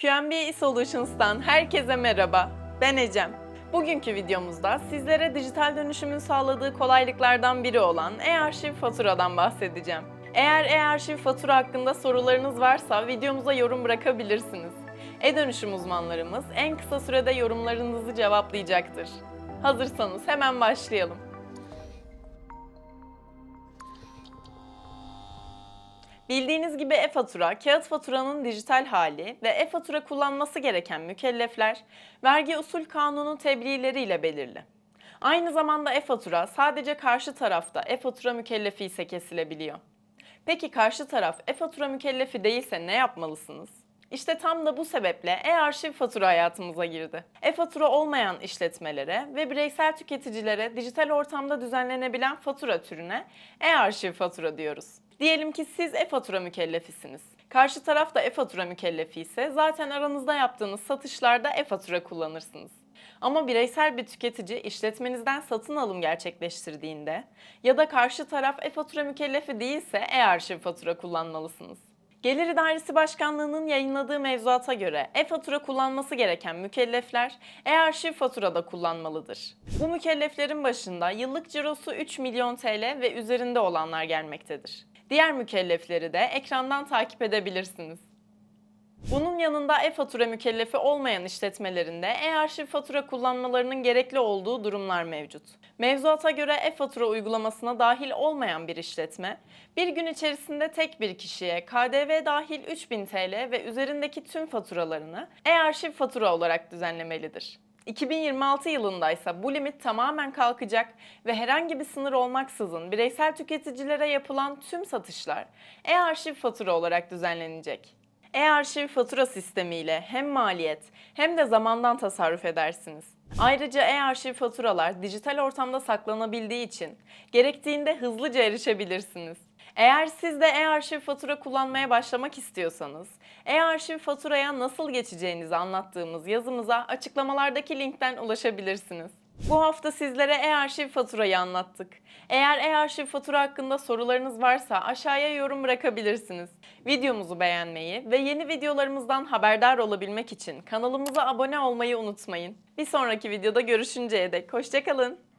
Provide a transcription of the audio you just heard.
QNB Solutions'tan herkese merhaba. Ben Ecem. Bugünkü videomuzda sizlere dijital dönüşümün sağladığı kolaylıklardan biri olan e-arşiv faturadan bahsedeceğim. Eğer e-arşiv fatura hakkında sorularınız varsa videomuza yorum bırakabilirsiniz. E-dönüşüm uzmanlarımız en kısa sürede yorumlarınızı cevaplayacaktır. Hazırsanız hemen başlayalım. Bildiğiniz gibi e-fatura, kağıt faturanın dijital hali ve e-fatura kullanması gereken mükellefler, vergi usul kanunu tebliğleriyle belirli. Aynı zamanda e-fatura sadece karşı tarafta e-fatura mükellefi ise kesilebiliyor. Peki karşı taraf e-fatura mükellefi değilse ne yapmalısınız? İşte tam da bu sebeple e-arşiv fatura hayatımıza girdi. E-fatura olmayan işletmelere ve bireysel tüketicilere dijital ortamda düzenlenebilen fatura türüne e-arşiv fatura diyoruz. Diyelim ki siz e-fatura mükellefisiniz. Karşı taraf da e-fatura mükellefi ise zaten aranızda yaptığınız satışlarda e-fatura kullanırsınız. Ama bireysel bir tüketici işletmenizden satın alım gerçekleştirdiğinde ya da karşı taraf e-fatura mükellefi değilse e-arşiv fatura kullanmalısınız. Gelir İdaresi Başkanlığı'nın yayınladığı mevzuata göre e-fatura kullanması gereken mükellefler e-arşiv faturada kullanmalıdır. Bu mükelleflerin başında yıllık cirosu 3 milyon TL ve üzerinde olanlar gelmektedir. Diğer mükellefleri de ekrandan takip edebilirsiniz. Bunun yanında e-fatura mükellefi olmayan işletmelerinde e-arşiv fatura kullanmalarının gerekli olduğu durumlar mevcut. Mevzuata göre e-fatura uygulamasına dahil olmayan bir işletme, bir gün içerisinde tek bir kişiye KDV dahil 3000 TL ve üzerindeki tüm faturalarını e-arşiv fatura olarak düzenlemelidir. 2026 yılında ise bu limit tamamen kalkacak ve herhangi bir sınır olmaksızın bireysel tüketicilere yapılan tüm satışlar e-arşiv fatura olarak düzenlenecek. E-arşiv fatura sistemiyle hem maliyet hem de zamandan tasarruf edersiniz. Ayrıca e-arşiv faturalar dijital ortamda saklanabildiği için gerektiğinde hızlıca erişebilirsiniz. Eğer siz de e-arşiv fatura kullanmaya başlamak istiyorsanız, e-arşiv faturaya nasıl geçeceğinizi anlattığımız yazımıza açıklamalardaki linkten ulaşabilirsiniz. Bu hafta sizlere e-arşiv faturayı anlattık. Eğer e-arşiv fatura hakkında sorularınız varsa aşağıya yorum bırakabilirsiniz. Videomuzu beğenmeyi ve yeni videolarımızdan haberdar olabilmek için kanalımıza abone olmayı unutmayın. Bir sonraki videoda görüşünceye dek hoşçakalın.